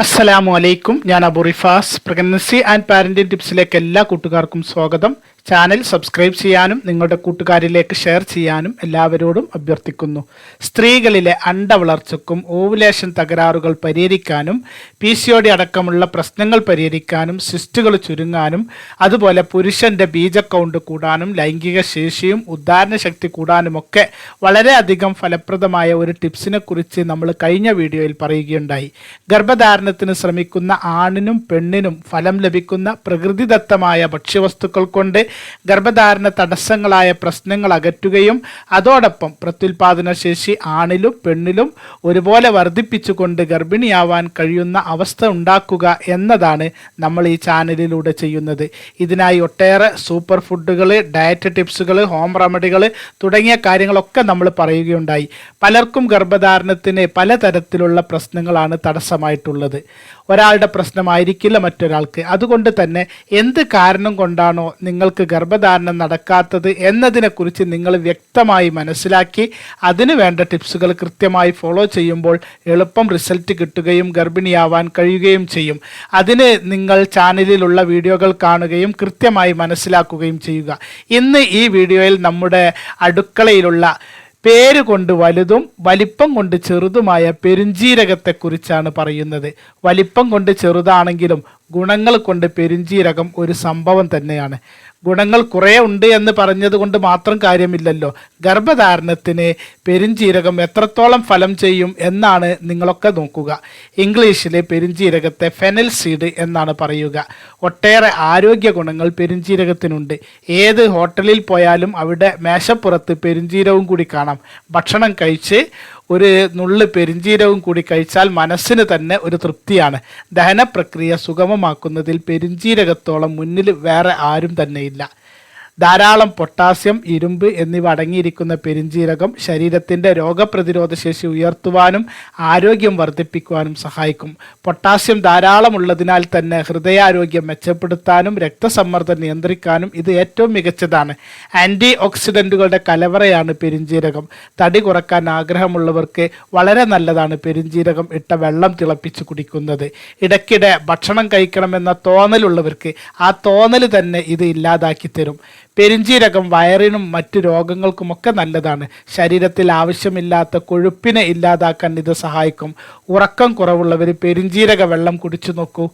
അസ്സലാമു അലൈക്കും. ഞാൻ Abu Rifas. Pregnancy and parenting ടിപ്സിലേക്ക് എല്ലാ കൂട്ടുകാർക്കും സ്വാഗതം. ചാനൽ സബ്സ്ക്രൈബ് ചെയ്യാനും നിങ്ങളുടെ കൂട്ടുകാരിലേക്ക് ഷെയർ ചെയ്യാനും എല്ലാവരോടും അഭ്യർത്ഥിക്കുന്നു. സ്ത്രീകളിലെ അണ്ടവളർച്ചയ്ക്കും ഓവുലേഷൻ തകരാറുകൾ പരിഹരിക്കാനും പി സി അടക്കമുള്ള പ്രശ്നങ്ങൾ പരിഹരിക്കാനും സിസ്റ്റുകൾ ചുരുങ്ങാനും അതുപോലെ പുരുഷന്റെ ബീജ കൗണ്ട് കൂടാനും ലൈംഗിക ശേഷിയും ഉദ്ധാരണ ശക്തി കൂടാനുമൊക്കെ വളരെയധികം ഫലപ്രദമായ ഒരു ടിപ്സിനെ കുറിച്ച് നമ്മൾ കഴിഞ്ഞ വീഡിയോയിൽ പറയുകയുണ്ടായി. ഗർഭധാരണത്തിന് ശ്രമിക്കുന്ന ആണിനും പെണ്ണിനും ഫലം ലഭിക്കുന്ന പ്രകൃതിദത്തമായ ഭക്ഷ്യവസ്തുക്കൾ കൊണ്ട് ഗർഭധാരണ തടസ്സങ്ങളായ പ്രശ്നങ്ങൾ അകറ്റുകയും അതോടൊപ്പം പ്രത്യുൽപാദന ശേഷി ആണിലും പെണ്ണിലും ഒരുപോലെ വർദ്ധിപ്പിച്ചുകൊണ്ട് ഗർഭിണിയാവാൻ കഴിയുന്ന അവസ്ഥ ഉണ്ടാക്കുക എന്നതാണ് നമ്മൾ ഈ ചാനലിലൂടെ ചെയ്യുന്നത്. ഇതിനായി ഒട്ടേറെ സൂപ്പർ ഫുഡുകൾ ഡയറ്റ് ടിപ്സുകൾ ഹോം റെമഡികൾ തുടങ്ങിയ കാര്യങ്ങളൊക്കെ നമ്മൾ പറയുകയുണ്ടായി. പലർക്കും ഗർഭധാരണത്തിന് പലതരത്തിലുള്ള പ്രശ്നങ്ങളാണ് തടസ്സമായിട്ടുള്ളത്. ഒരാളുടെ പ്രശ്നമായിരിക്കില്ല മറ്റൊരാൾക്ക്. അതുകൊണ്ട് തന്നെ എന്ത് കാരണം കൊണ്ടാണോ നിങ്ങൾക്ക് ഗർഭധാരണം നടക്കാത്തത് എന്നതിനെക്കുറിച്ച് നിങ്ങൾ വ്യക്തമായി മനസ്സിലാക്കി അതിനു വേണ്ട ടിപ്സുകൾ കൃത്യമായി ഫോളോ ചെയ്യുമ്പോൾ എളുപ്പം റിസൾട്ട് കിട്ടുകയും ഗർഭിണിയാവാൻ കഴിയുകയും ചെയ്യും. അതിന് നിങ്ങൾ ചാനലിലുള്ള വീഡിയോകൾ കാണുകയും കൃത്യമായി മനസ്സിലാക്കുകയും ചെയ്യുക. ഇന്ന് ഈ വീഡിയോയിൽ നമ്മുടെ അടുക്കളയിലുള്ള പേര് കൊണ്ട് വലുതും വലിപ്പം കൊണ്ട് ചെറുതുമായ പെരുംജീരകത്തെക്കുറിച്ചാണ് പറയുന്നത്. വലിപ്പം കൊണ്ട് ചെറുതാണെങ്കിലും ഗുണങ്ങൾ കൊണ്ട് പെരുഞ്ജീരകം ഒരു സംഭവം തന്നെയാണ്. ഗുണങ്ങൾ കുറേ ഉണ്ട് എന്ന് പറഞ്ഞത് കൊണ്ട് മാത്രം കാര്യമില്ലല്ലോ. ഗർഭധാരണത്തിന് പെരുംജീരകം എത്രത്തോളം ഫലം ചെയ്യും എന്നാണ് നിങ്ങളൊക്കെ നോക്കുക. ഇംഗ്ലീഷിൽ പെരുംജീരകത്തെ ഫെനൽ സീഡ് എന്നാണ് പറയുക. ഒട്ടേറെ ആരോഗ്യ ഗുണങ്ങൾ പെരുംജീരകത്തിനുണ്ട്. ഏത് ഹോട്ടലിൽ പോയാലും അവിടെ മേശപ്പുറത്ത് പെരുംജീരകവും കൂടി കാണാം. ഭക്ഷണം കഴിച്ച് ഒരു നുള്ളു പെരിഞ്ചീരവും കൂടി കഴിച്ചാൽ മനസ്സിന് തന്നെ ഒരു തൃപ്തിയാണ്. ദഹന പ്രക്രിയ സുഗമമാക്കുന്നതിൽ പെരിഞ്ചീരകത്തോളം മുന്നിൽ വേറെ ആരും തന്നെയില്ല. ധാരാളം പൊട്ടാസ്യം ഇരുമ്പ് എന്നിവ അടങ്ങിയിരിക്കുന്ന പെരിഞ്ചീരകം ശരീരത്തിന്റെ രോഗപ്രതിരോധ ശേഷി ഉയർത്തുവാനും ആരോഗ്യം വർദ്ധിപ്പിക്കുവാനും സഹായിക്കും. പൊട്ടാസ്യം ധാരാളം ഉള്ളതിനാൽ തന്നെ ഹൃദയാരോഗ്യം മെച്ചപ്പെടുത്താനും രക്തസമ്മർദ്ദം നിയന്ത്രിക്കാനും ഇത് ഏറ്റവും മികച്ചതാണ്. ആന്റി ഓക്സിഡന്റുകളുടെ കലവറയാണ് പെരിഞ്ചീരകം. തടി കുറയ്ക്കാൻ ആഗ്രഹമുള്ളവർക്ക് വളരെ നല്ലതാണ് പെരിഞ്ചീരകം ഇട്ട വെള്ളം തിളപ്പിച്ച് കുടിക്കുന്നത്. ഇടയ്ക്കിടെ ഭക്ഷണം കഴിക്കണമെന്ന തോന്നലുള്ളവർക്ക് ആ തോന്നൽ തന്നെ ഇത് ഇല്ലാതാക്കി തരും പെരിഞ്ചീരകം വയറിനും മറ്റു രോഗങ്ങൾക്കുമൊക്കെ നല്ലതാണ്. ശരീരത്തിൽ ആവശ്യമില്ലാത്ത കൊഴുപ്പിനെ ഇല്ലാതാക്കാൻ ഇത് സഹായിക്കും. ഉറക്കം കുറവുള്ളവർ പെരിഞ്ചീരക വെള്ളം കുടിച്ചു നോക്കൂ.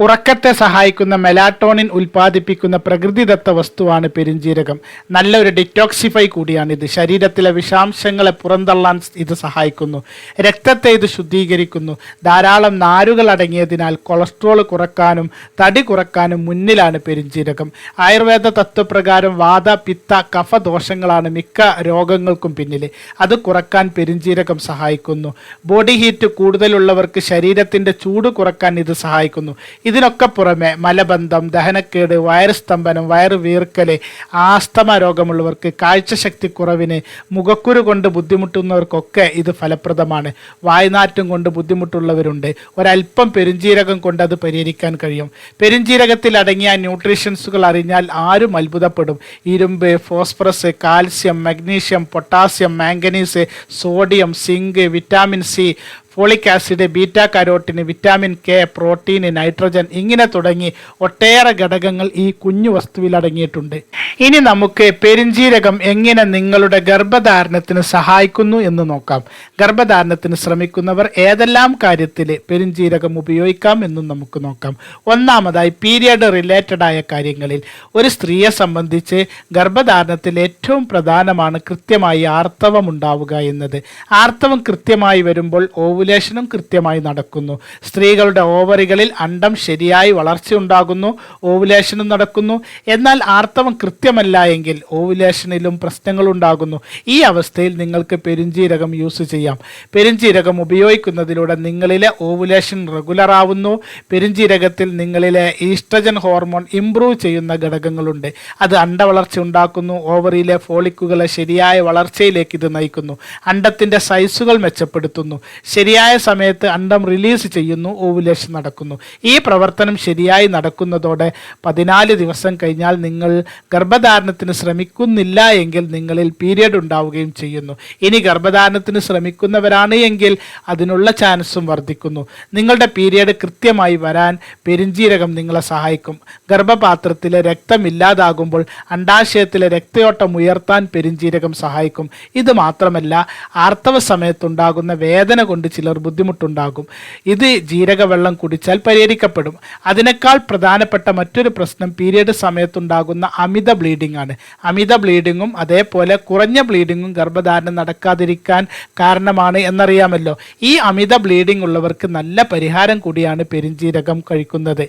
ഉറക്കത്തെ സഹായിക്കുന്ന മെലാറ്റോണിൻ ഉൽപ്പാദിപ്പിക്കുന്ന പ്രകൃതിദത്ത വസ്തുവാണ് പെരിഞ്ജീരകം നല്ലൊരു ഡിറ്റോക്സിഫൈ കൂടിയാണ് ഇത് ശരീരത്തിലെ വിഷാംശങ്ങളെ പുറന്തള്ളാൻ ഇത് സഹായിക്കുന്നു. രക്തത്തെ ഇത് ശുദ്ധീകരിക്കുന്നു. ധാരാളം നാരുകൾ അടങ്ങിയതിനാൽ കൊളസ്ട്രോൾ കുറക്കാനും തടി കുറക്കാനും മുന്നിലാണ് പെരിഞ്ജീരകം ആയുർവേദ തത്വപ്രകാരം വാത പിത്ത കഫ ദോഷങ്ങളാണ് മിക്ക രോഗങ്ങൾക്കും പിന്നിൽ അത് കുറയ്ക്കാൻ പെരിഞ്ജീരകം സഹായിക്കുന്നു. ബോഡി ഹീറ്റ് കൂടുതലുള്ളവർക്ക് ശരീരത്തിന്റെ ചൂട് കുറയ്ക്കാൻ ഇത് സഹായിക്കുന്നു. ഇതിനൊക്കെ പുറമെ മലബന്ധം ദഹനക്കേട് വയറുസ്തംഭനം വയറ് വീർക്കൽ ആസ്തമ രോഗമുള്ളവർക്ക് കാഴ്ചശക്തി കുറവിന് മുഖക്കുരു കൊണ്ട് ബുദ്ധിമുട്ടുന്നവർക്കൊക്കെ ഇത് ഫലപ്രദമാണ്. വായ്നാറ്റം കൊണ്ട് ബുദ്ധിമുട്ടുള്ളവരുണ്ട്. ഒരല്പം പെരുംജീരകം കൊണ്ട് അത് പരിഹരിക്കാൻ കഴിയും. പെരുംജീരകത്തിൽ അടങ്ങിയ ന്യൂട്രീഷൻസുകൾ അറിഞ്ഞാൽ ആരും അത്ഭുതപ്പെടും. ഇരുമ്പ് phosphorus calcium magnesium potassium manganese sodium zinc vitamin C folic acid beta carotene vitamin K protein nitrogen ഇങ്ങനെ തുടങ്ങി ഒട്ടേറെ ഘടകങ്ങൾ ഈ കുഞ്ഞു വസ്തുവിൽ അടങ്ങിയിട്ടുണ്ട്. ഇനി നമുക്ക് പെരിഞ്ചീരകം എങ്ങനെ നിങ്ങളുടെ ഗർഭധാരണത്തിന് സഹായിക്കുന്നു എന്ന് നോക്കാം. ഗർഭധാരണത്തിന് ശ്രമിക്കുന്നവർ ഏതെല്ലാം കാര്യത്തിൽ പെരിഞ്ചീരകം ഉപയോഗിക്കാം എന്നും നമുക്ക് നോക്കാം. ഒന്നാമതായി പീരിയഡ് റിലേറ്റഡ് ആയ കാര്യങ്ങളിൽ ഒരു സ്ത്രീയെ സംബന്ധിച്ച് ഗർഭധാരണത്തിൽ ഏറ്റവും പ്രധാനമാണ് കൃത്യമായി ആർത്തവം ഉണ്ടാവുക എന്നത്. ആർത്തവം കൃത്യമായി വരുമ്പോൾ ഓവുലേഷനും കൃത്യമായി നടക്കുന്നു. സ്ത്രീകളുടെ ഓവറികളിൽ അണ്ടം ശരിയായി വളർച്ചയുണ്ടാകുന്നു ഓവുലേഷനും നടക്കുന്നു. എന്നാൽ ആർത്തവം കൃത്യമല്ല എങ്കിൽ ഓവുലേഷനിലും പ്രശ്നങ്ങൾ ഉണ്ടാകുന്നു ഈ അവസ്ഥയിൽ നിങ്ങൾക്ക് പെരുംജീരകം യൂസ് ചെയ്യാം. പെരുംജീരകം ഉപയോഗിക്കുന്നതിലൂടെ നിങ്ങളിലെ ഓവുലേഷൻ റെഗുലർ ആവുന്നു പെരുംജീരകത്തിൽ നിങ്ങളിലെ ഈസ്ട്രജൻ ഹോർമോൺ ഇംപ്രൂവ് ചെയ്യുന്ന ഘടകങ്ങളുണ്ട്. അത് അണ്ടവളർച്ച ഉണ്ടാക്കുന്നു ഓവറിയിലെ ഫോളിക്കുകളെ ശരിയായ വളർച്ചയിലേക്ക് ഇത് നയിക്കുന്നു. അണ്ടത്തിന്റെ സൈസുകൾ മെച്ചപ്പെടുത്തുന്നു. ശരി ശരിയായ സമയത്ത് അണ്ടം റിലീസ് ചെയ്യുന്നു ഓവുലേഷൻ നടക്കുന്നു. ഈ പ്രവർത്തനം ശരിയായി നടക്കുന്നതോടെ പതിനാല് ദിവസം കഴിഞ്ഞാൽ നിങ്ങൾ ഗർഭധാരണത്തിന് ശ്രമിക്കുന്നില്ല എങ്കിൽ നിങ്ങളിൽ പീരിയഡ് ഉണ്ടാവുകയും ചെയ്യുന്നു. ഇനി ഗർഭധാരണത്തിന് ശ്രമിക്കുന്നവരാണ് എങ്കിൽ അതിനുള്ള ചാൻസും വർദ്ധിക്കുന്നു. നിങ്ങളുടെ പീരിയഡ് കൃത്യമായി വരാൻ പെരിഞ്ജീരകം നിങ്ങളെ സഹായിക്കും. ഗർഭപാത്രത്തിലെ രക്തം ഇല്ലാതാകുമ്പോൾ അണ്ടാശയത്തിലെ രക്തയോട്ടം ഉയർത്താൻ പെരിഞ്ജീരകം സഹായിക്കും. ഇത് മാത്രമല്ല ആർത്തവ സമയത്തുണ്ടാകുന്ന വേദന കൊണ്ട് ചിലർ ബുദ്ധിമുട്ടുണ്ടാകും. ഇത് ജീരകവെള്ളം കുടിച്ചാൽ പരിഹരിക്കപ്പെടും. അതിനേക്കാൾ പ്രധാനപ്പെട്ട മറ്റൊരു പ്രശ്നം പീരിയഡ് സമയത്തുണ്ടാകുന്ന അമിത ബ്ലീഡിംഗ് ആണ്. അമിത ബ്ലീഡിങ്ങും അതേപോലെ കുറഞ്ഞ ബ്ലീഡിങ്ങും ഗർഭധാരണം നടക്കാതിരിക്കാൻ കാരണമാണ് എന്നറിയാമല്ലോ. ഈ അമിത ബ്ലീഡിംഗ് ഉള്ളവർക്ക് നല്ല പരിഹാരം കൂടിയാണ് പെരിഞ്ജീരകം കഴിക്കുന്നത്.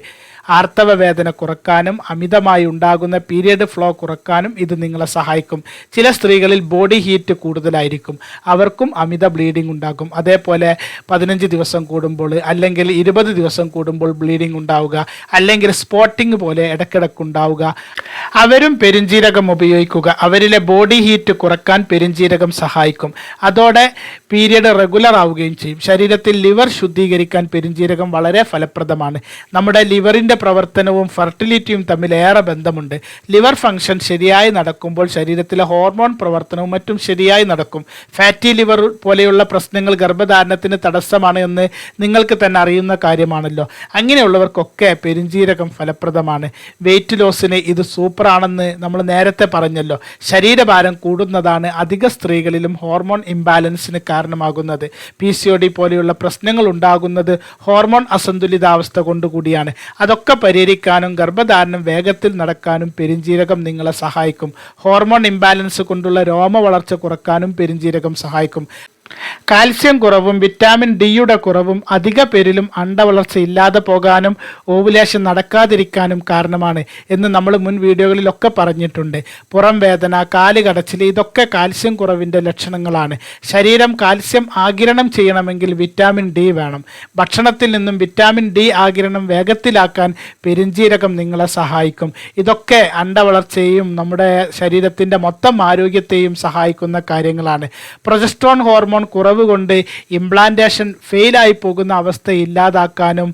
ആർത്തവ വേദന കുറക്കാനും അമിതമായി ഉണ്ടാകുന്ന പീരിയഡ് ഫ്ലോ കുറക്കാനും ഇത് നിങ്ങളെ സഹായിക്കും. ചില സ്ത്രീകളിൽ ബോഡി ഹീറ്റ് കൂടുതലായിരിക്കും. അവർക്കും അമിത ബ്ലീഡിംഗ് ഉണ്ടാകും. അതേപോലെ പതിനഞ്ച് ദിവസം കൂടുമ്പോൾ അല്ലെങ്കിൽ ഇരുപത് ദിവസം കൂടുമ്പോൾ ബ്ലീഡിംഗ് ഉണ്ടാവുക. അല്ലെങ്കിൽ സ്പോട്ടിംഗ് പോലെ ഇടയ്ക്കിടയ്ക്ക് ഉണ്ടാവുക അവരും പെരുംജീരകം ഉപയോഗിക്കുക. അവരിലെ ബോഡി ഹീറ്റ് കുറയ്ക്കാൻ പെരുംജീരകം സഹായിക്കും. അതോടെ പീരിയഡ് റെഗുലർ ആവുകയും ചെയ്യും. ശരീരത്തിൽ ലിവർ ശുദ്ധീകരിക്കാൻ പെരുംജീരകം വളരെ ഫലപ്രദമാണ്. നമ്മുടെ ലിവറിന്റെ പ്രവർത്തനവും ഫെർട്ടിലിറ്റിയും തമ്മിൽ ഏറെ ബന്ധമുണ്ട്. ലിവർ ഫംഗ്ഷൻ ശരിയായി നടക്കുമ്പോൾ ശരീരത്തിലെ ഹോർമോൺ പ്രവർത്തനവും മറ്റും ശരിയായി നടക്കും. ഫാറ്റി ലിവർ പോലെയുള്ള പ്രശ്നങ്ങൾ ഗർഭധാരണത്തിന് തടസ്സമാണ് എന്ന് നിങ്ങൾക്ക് തന്നെ അറിയുന്ന കാര്യമാണല്ലോ. അങ്ങനെയുള്ളവർക്കൊക്കെ പെരുംജീരകം ഫലപ്രദമാണ്. വെയിറ്റ് ലോസിന് ഇത് സൂപ്പറാണെന്ന് നമ്മൾ നേരത്തെ പറഞ്ഞല്ലോ. ശരീരഭാരം കൂടുന്നതാണ് അധിക സ്ത്രീകളിലും ഹോർമോൺ ഇംബാലൻസിന് കാരണമാകുന്നത്. പി സി ഒ ഡി പോലെയുള്ള പ്രശ്നങ്ങൾ ഉണ്ടാകുന്നത് ഹോർമോൺ അസന്തുലിതാവസ്ഥ കൊണ്ടുകൂടിയാണ്. അതൊക്കെ പരിഹരിക്കാനും ഗർഭധാരണം വേഗത്തിൽ നടക്കാനും പെരിഞ്ജീരകം നിങ്ങളെ സഹായിക്കും. ഹോർമോൺ ഇംബാലൻസ് കൊണ്ടുള്ള രോമ വളർച്ച കുറക്കാനും പെരിഞ്ജീരകം സഹായിക്കും. കാൽസ്യം കുറവും വിറ്റാമിൻ ഡിയുടെ കുറവും അധിക പേരിലും അണ്ടവളർച്ച ഇല്ലാതെ പോകാനും ഓവുലേഷൻ നടക്കാതിരിക്കാനും കാരണമാണ് എന്ന് നമ്മൾ മുൻ വീഡിയോകളിലൊക്കെ പറഞ്ഞിട്ടുണ്ട്. പുറം വേദന കാൽ കടച്ചിൽ ഇതൊക്കെ കാൽസ്യം കുറവിന്റെ ലക്ഷണങ്ങളാണ്. ശരീരം കാൽസ്യം ആകിരണം ചെയ്യണമെങ്കിൽ വിറ്റാമിൻ ഡി വേണം. ഭക്ഷണത്തിൽ നിന്നും വിറ്റാമിൻ ഡി ആകിരണം വേഗത്തിലാക്കാൻ പെരിഞ്ജീരകം നിങ്ങളെ സഹായിക്കും. ഇതൊക്കെ അണ്ടവളർച്ചയെയും നമ്മുടെ ശരീരത്തിന്റെ മൊത്തം ആരോഗ്യത്തെയും സഹായിക്കുന്ന കാര്യങ്ങളാണ്. പ്രൊജസ്ട്രോൺ ഹോർമോൺ കുറവ് കൊണ്ട് ഇംപ്ലാന്റേഷൻ ഫെയിലായി പോകുന്ന അവസ്ഥ ഇല്ലാതാക്കാനും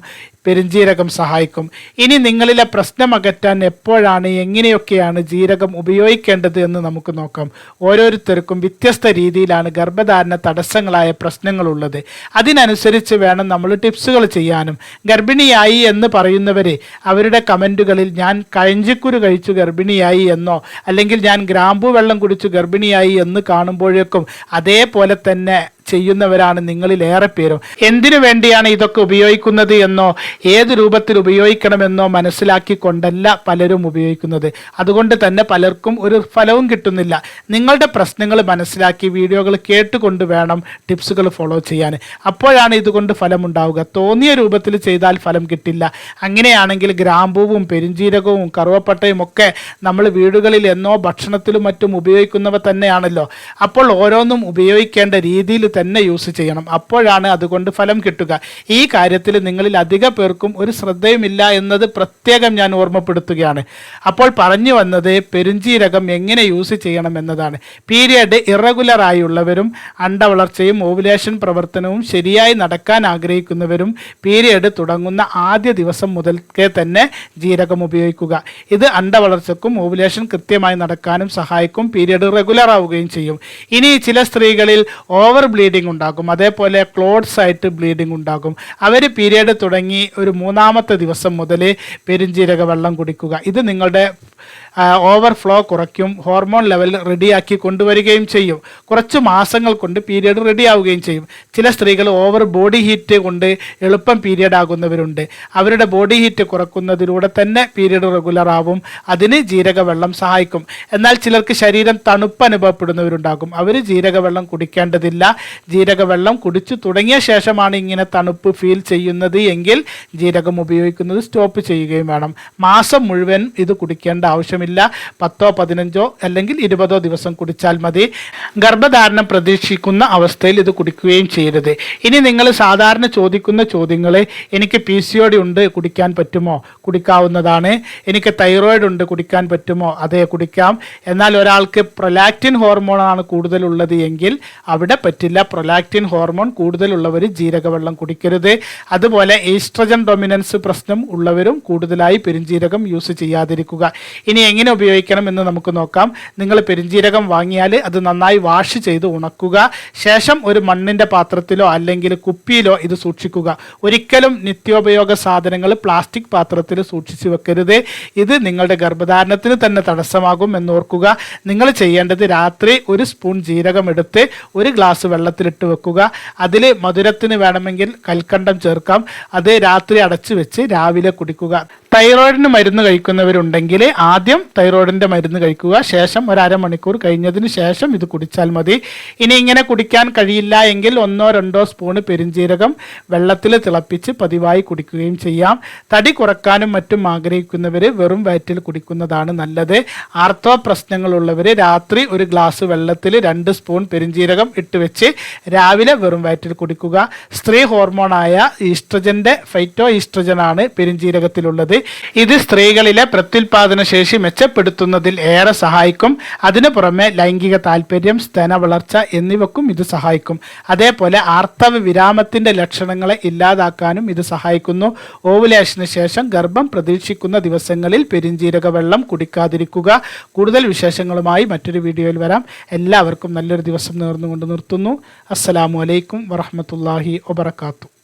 പെരുംജീരകം സഹായിക്കും. ഇനി നിങ്ങളിലെ പ്രശ്നം അകറ്റാൻ എപ്പോഴാണ് എങ്ങനെയൊക്കെയാണ് ജീരകം ഉപയോഗിക്കേണ്ടത് എന്ന് നമുക്ക് നോക്കാം. ഓരോരുത്തർക്കും വ്യത്യസ്ത രീതിയിലാണ് ഗർഭധാരണ തടസ്സങ്ങളായ പ്രശ്നങ്ങളുള്ളത്. അതിനനുസരിച്ച് വേണം നമ്മൾ ടിപ്സുകൾ ചെയ്യാനും. ഗർഭിണിയായി എന്ന് പറയുന്നവരെ അവരുടെ കമന്റുകളിൽ ഞാൻ കഴഞ്ചിക്കുരു കഴിച്ചു ഗർഭിണിയായി എന്നോ അല്ലെങ്കിൽ ഞാൻ ഗ്രാമ്പു വെള്ളം കുടിച്ചു ഗർഭിണിയായി എന്ന് കാണുമ്പോഴേക്കും അതേപോലെ തന്നെ ചെയ്യുന്നവരാണ് നിങ്ങളിൽ ഏറെ പേരും. എന്തിനു വേണ്ടിയാണ് ഇതൊക്കെ ഉപയോഗിക്കുന്നത് എന്നോ ഏത് രൂപത്തിൽ ഉപയോഗിക്കണമെന്നോ മനസ്സിലാക്കിക്കൊണ്ടല്ല പലരും ഉപയോഗിക്കുന്നത്. അതുകൊണ്ട് തന്നെ പലർക്കും ഒരു ഫലവും കിട്ടുന്നില്ല. നിങ്ങളുടെ പ്രശ്നങ്ങൾ മനസ്സിലാക്കി വീഡിയോകൾ കേട്ടുകൊണ്ട് വേണം ടിപ്സുകൾ ഫോളോ ചെയ്യാൻ. അപ്പോഴാണ് ഇതുകൊണ്ട് ഫലമുണ്ടാവുക. തോന്നിയ രൂപത്തിൽ ചെയ്താൽ ഫലം കിട്ടില്ല. അങ്ങനെയാണെങ്കിൽ ഗ്രാമ്പൂവും പെരുംജീരകവും കറുവപ്പട്ടയും ഒക്കെ നമ്മൾ വീടുകളിൽ എന്നോ ഭക്ഷണത്തിലും മറ്റും ഉപയോഗിക്കുന്നവ തന്നെയാണല്ലോ. അപ്പോൾ ഓരോന്നും ഉപയോഗിക്കേണ്ട രീതിയിൽ തന്നെ യൂസ് ചെയ്യണം. അപ്പോഴാണ് അതുകൊണ്ട് ഫലം കിട്ടുക. ഈ കാര്യത്തിൽ നിങ്ങളിൽ അധിക പേർക്കും ഒരു ശ്രദ്ധയുമില്ല എന്നത് പ്രത്യേകം ഞാൻ ഓർമ്മപ്പെടുത്തുകയാണ്. അപ്പോൾ പറഞ്ഞു വന്നത് പെരുംജീരകം എങ്ങനെ യൂസ് ചെയ്യണം എന്നതാണ്. പീരിയഡ് ഇറഗുലർ ആയുള്ളവരും അണ്ടവളർച്ചയും ഓവുലേഷൻ പ്രവർത്തനവും ശരിയായി നടക്കാൻ ആഗ്രഹിക്കുന്നവരും പീരിയഡ് തുടങ്ങുന്ന ആദ്യ ദിവസം മുതൽക്കേ തന്നെ ജീരകം ഉപയോഗിക്കുക. ഇത് അണ്ടവളർച്ചക്കും ഓവുലേഷൻ കൃത്യമായി നടക്കാനും സഹായിക്കും പീരിയഡ് റെഗുലർ ആവുകയും ചെയ്യും. ഇനി ചില സ്ത്രീകളിൽ ഓവർ ബ്ലീഡിംഗ് ഉണ്ടാകും അതേപോലെ ക്ലോട്ട്സ് ആയിട്ട് ബ്ലീഡിംഗ് ഉണ്ടാകും അവർ പീരിയഡ് തുടങ്ങി ഒരു മൂന്നാമത്തെ ദിവസം മുതൽ പെരുംജീരക വെള്ളം കുടിക്കുക. ഇത് നിങ്ങളുടെ ഓവർഫ്ലോ കുറയ്ക്കും ഹോർമോൺ ലെവൽ റെഡിയാക്കി കൊണ്ടുവരികയും ചെയ്യും. കുറച്ച് മാസങ്ങൾ കൊണ്ട് പീരിയഡ് റെഡിയാവുകയും ചെയ്യും. ചില സ്ത്രീകൾ ഓവർ ബോഡി ഹീറ്റ് കൊണ്ട് എളുപ്പം പീരിയഡ് ആകുന്നവരുണ്ട്. അവരുടെ ബോഡി ഹീറ്റ് കുറക്കുന്നതിലൂടെ തന്നെ പീരിയഡ് റെഗുലർ ആവും. അതിന് ജീരകവെള്ളം സഹായിക്കും. എന്നാൽ ചിലർക്ക് ശരീരം തണുപ്പ് അനുഭവപ്പെടുന്നവരുണ്ടാകും. അവർ ജീരകവെള്ളം കുടിക്കേണ്ടതില്ല. ജീരകവെള്ളം കുടിച്ചു തുടങ്ങിയ ശേഷമാണ് ഇങ്ങനെ തണുപ്പ് ഫീൽ ചെയ്യുന്നത്. എങ്കിൽ ജീരകം ഉപയോഗിക്കുന്നത് സ്റ്റോപ്പ് ചെയ്യുകയും വേണം. മാസം മുഴുവൻ ഇത് കുടിക്കേണ്ട ആവശ്യമില്ല. പത്തോ പതിനഞ്ചോ അല്ലെങ്കിൽ ഇരുപതോ ദിവസം കുടിച്ചാൽ മതി. ഗർഭധാരണം പ്രതീക്ഷിക്കുന്ന അവസ്ഥയിൽ ഇത് കുടിക്കുകയും ചെയ്യരുത്. ഇനി നിങ്ങൾ സാധാരണ ചോദിക്കുന്ന ചോദ്യങ്ങളെ എനിക്ക് പി സി ഉണ്ട് കുടിക്കാൻ പറ്റുമോ? കുടിക്കാവുന്നതാണ്. എനിക്ക് തൈറോയിഡ് ഉണ്ട് കുടിക്കാൻ പറ്റുമോ? അതെ കുടിക്കാം. എന്നാൽ ഒരാൾക്ക് പ്രൊലാക്റ്റിൻ ഹോർമോണാണ് കൂടുതലുള്ളത് എങ്കിൽ അവിടെ പറ്റില്ല. പ്രൊലാക്റ്റിൻ ഹോർമോൺ കൂടുതലുള്ളവർ ജീരകവെള്ളം കുടിക്കരുത്. അതുപോലെ ഈസ്ട്രജൻ ഡൊമിനൻസ് പ്രശ്നം ഉള്ളവരും കൂടുതലായി പെരുംജീരകം യൂസ് ചെയ്യാതിരിക്കുക. ഇനി എങ്ങനെ ഉപയോഗിക്കണം എന്ന് നമുക്ക് നോക്കാം. നിങ്ങൾ പെരുംജീരകം വാങ്ങിയാൽ അത് നന്നായി വാഷ് ചെയ്ത് ഉണക്കുക. ശേഷം ഒരു മണ്ണിന്റെ പാത്രത്തിലോ അല്ലെങ്കിൽ കുപ്പിയിലോ ഇത് സൂക്ഷിക്കുക. ഒരിക്കലും നിത്യോപയോഗ സാധനങ്ങൾ പ്ലാസ്റ്റിക് പാത്രത്തിൽ സൂക്ഷിച്ചു വെക്കരുത്. ഇത് നിങ്ങളുടെ ഗർഭധാരണത്തിന് തന്നെ തടസ്സമാകും എന്നോർക്കുക. നിങ്ങൾ ചെയ്യേണ്ടത് രാത്രി ഒരു സ്പൂൺ ജീരകം എടുത്ത് ഒരു ഗ്ലാസ് വെള്ളത്തിലിട്ട് വെക്കുക. അതിൽ മധുരത്തിന് വേണമെങ്കിൽ കൽക്കണ്ടം ചേർക്കാം. അത് രാത്രി അടച്ചു വെച്ച് രാവിലെ കുടിക്കുക. തൈറോയിഡിന് മരുന്ന് കഴിക്കുന്നവരുണ്ടെങ്കിൽ ആദ്യം തൈറോയിഡിന്റെ മരുന്ന് കഴിക്കുക. ശേഷം ഒരു അരമണിക്കൂർ കഴിഞ്ഞതിന് ശേഷം ഇത് കുടിച്ചാൽ മതി. ഇനി ഇങ്ങനെ കുടിക്കാൻ കഴിയില്ല എങ്കിൽ ഒന്നോ രണ്ടോ സ്പൂണ് പെരിഞ്ജീരകം വെള്ളത്തിൽ തിളപ്പിച്ച് പതിവായി കുടിക്കുകയും ചെയ്യാം. തടി കുറക്കാനും മറ്റും ആഗ്രഹിക്കുന്നവർ വെറും വയറ്റിൽ കുടിക്കുന്നതാണ് നല്ലത്. ആർത്തവ പ്രശ്നങ്ങളുള്ളവർ രാത്രി ഒരു ഗ്ലാസ് വെള്ളത്തിൽ രണ്ട് സ്പൂൺ പെരിഞ്ജീരകം ഇട്ട് വെച്ച് രാവിലെ വെറും വയറ്റിൽ കുടിക്കുക. സ്ത്രീ ഹോർമോണായ ഈസ്ട്രജന്റെ ഫൈറ്റോ ഈസ്ട്രജനാണ് പെരിഞ്ജീരകത്തിലുള്ളത് ഇത് സ്ത്രീകളിലെ പ്രത്യുൽപാദന ശേഷി മെച്ചപ്പെടുത്തുന്നതിൽ ഏറെ സഹായിക്കും. അതിനു പുറമെ ലൈംഗിക താല്പര്യം സ്തന വളർച്ച എന്നിവക്കും ഇത് സഹായിക്കും. അതേപോലെ ആർത്തവ വിരാമത്തിന്റെ ലക്ഷണങ്ങളെ ഇല്ലാതാക്കാനും ഇത് സഹായിക്കുന്നു. ഓവുലേഷന് ശേഷം ഗർഭം പ്രതീക്ഷിക്കുന്ന ദിവസങ്ങളിൽ പെരിഞ്ചീരക വെള്ളം കുടിക്കാതിരിക്കുക. കൂടുതൽ വിശേഷങ്ങളുമായി മറ്റൊരു വീഡിയോയിൽ വരാം. എല്ലാവർക്കും നല്ലൊരു ദിവസം നേർന്നുകൊണ്ട് നിർത്തുന്നു. അസ്സലാമു അലൈക്കും വറഹമത്തല്ലാഹി വബർക്കാത്തു